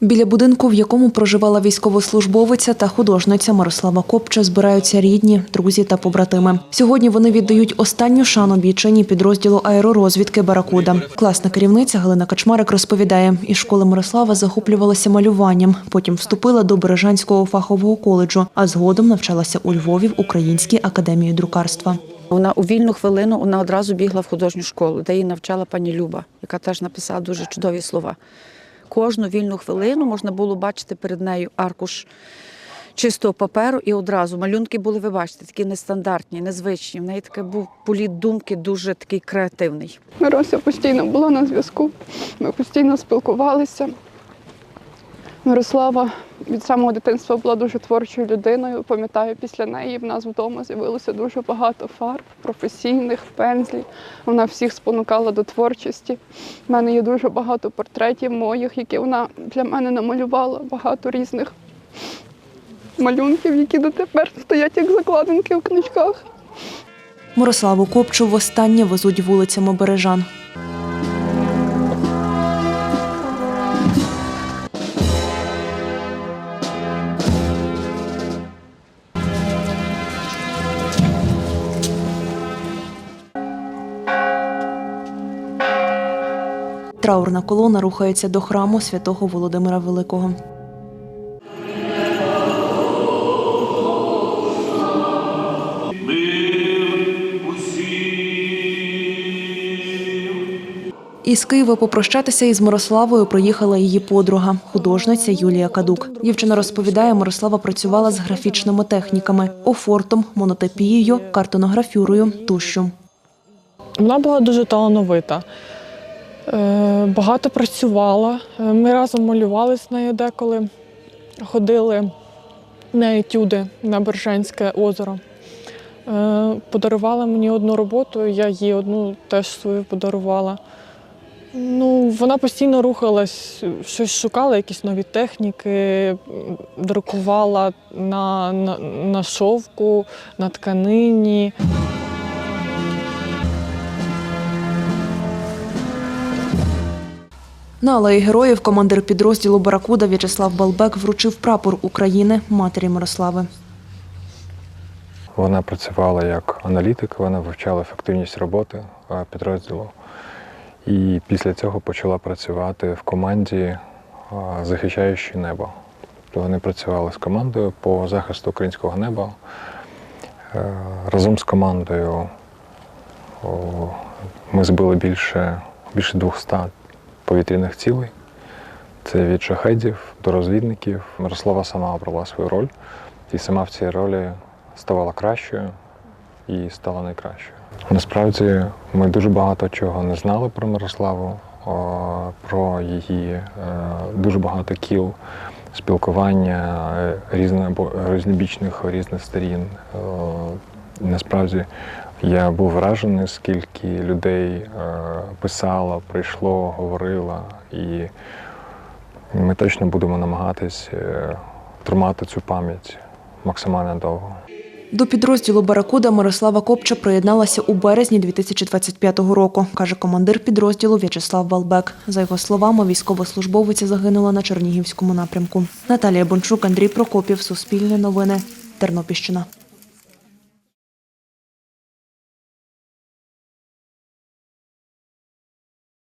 Біля будинку, в якому проживала військовослужбовиця та художниця Мирослава Копча, збираються рідні, друзі та побратими. Сьогодні вони віддають останню шану бійчині підрозділу аеророзвідки Баракуда. Класна керівниця Галина Качмарик розповідає, із школи Мирослава захоплювалася малюванням. Потім вступила до Бережанського фахового коледжу, а згодом навчалася у Львові в Українській академії друкарства. Вона у вільну хвилину вона одразу бігла в художню школу, де її навчала пані Люба, яка теж написала дуже чудові слова. Кожну вільну хвилину можна було бачити перед нею аркуш чистого паперу, і одразу малюнки були, ви бачите, такі нестандартні, незвичні. В неї такий був політ думки дуже такий креативний. Мирося постійно була на зв'язку, ми постійно спілкувалися. Мирослава від самого дитинства була дуже творчою людиною. Пам'ятаю, після неї в нас вдома з'явилося дуже багато фарб, професійних, пензлів. Вона всіх спонукала до творчості. У мене є дуже багато портретів моїх, які вона для мене намалювала, багато різних малюнків, які дотепер стоять як закладинки в книжках. Мирославу Копчу востаннє везуть вулицями Бережан. Траурна колона рухається до храму святого Володимира Великого. Із Києва попрощатися із Мирославою приїхала її подруга, художниця Юлія Кадук. Дівчина розповідає, Мирослава працювала з графічними техніками офортом, монотипією, картонографюрою, тушю. Вона була дуже талановита. Е, Багато працювала. Е, Ми разом малювали з нею деколи, ходили на етюди на Бережанське озеро. Е, Подарувала мені одну роботу, я їй одну теж свою подарувала. Ну, вона постійно рухалась, щось шукала, якісь нові техніки, друкувала на, на, на шовку, на тканині. На алеї героїв командир підрозділу Баракуда В'ячеслав Балбек вручив прапор України матері Мирослави. Вона працювала як аналітик, вона вивчала ефективність роботи підрозділу. І після цього почала працювати в команді, захищаючи небо. Тобто вони працювали з командою по захисту українського неба. Е, Разом з командою ми збили більше, більше 200 повітряних цілей. Це від шахедів до розвідників. Мирослава сама обрала свою роль і сама в цій ролі ставала кращою і стала найкращою. Насправді ми дуже багато чого не знали про Мирославу, про її е, дуже багато кіл спілкування е, різнобічних різних сторін. Е, Насправді я був вражений, скільки людей е, писало, прийшло, говорило, і ми точно будемо намагатись е, тримати цю пам'ять максимально довго. До підрозділу Баракуда Мирослава Копча приєдналася у березні 2025 року, каже командир підрозділу В'ячеслав Балбек. За його словами, військовослужбовиця загинула на Чернігівському напрямку. Наталія Бончук, Андрій Прокопів, Суспільне новини, Тернопільщина.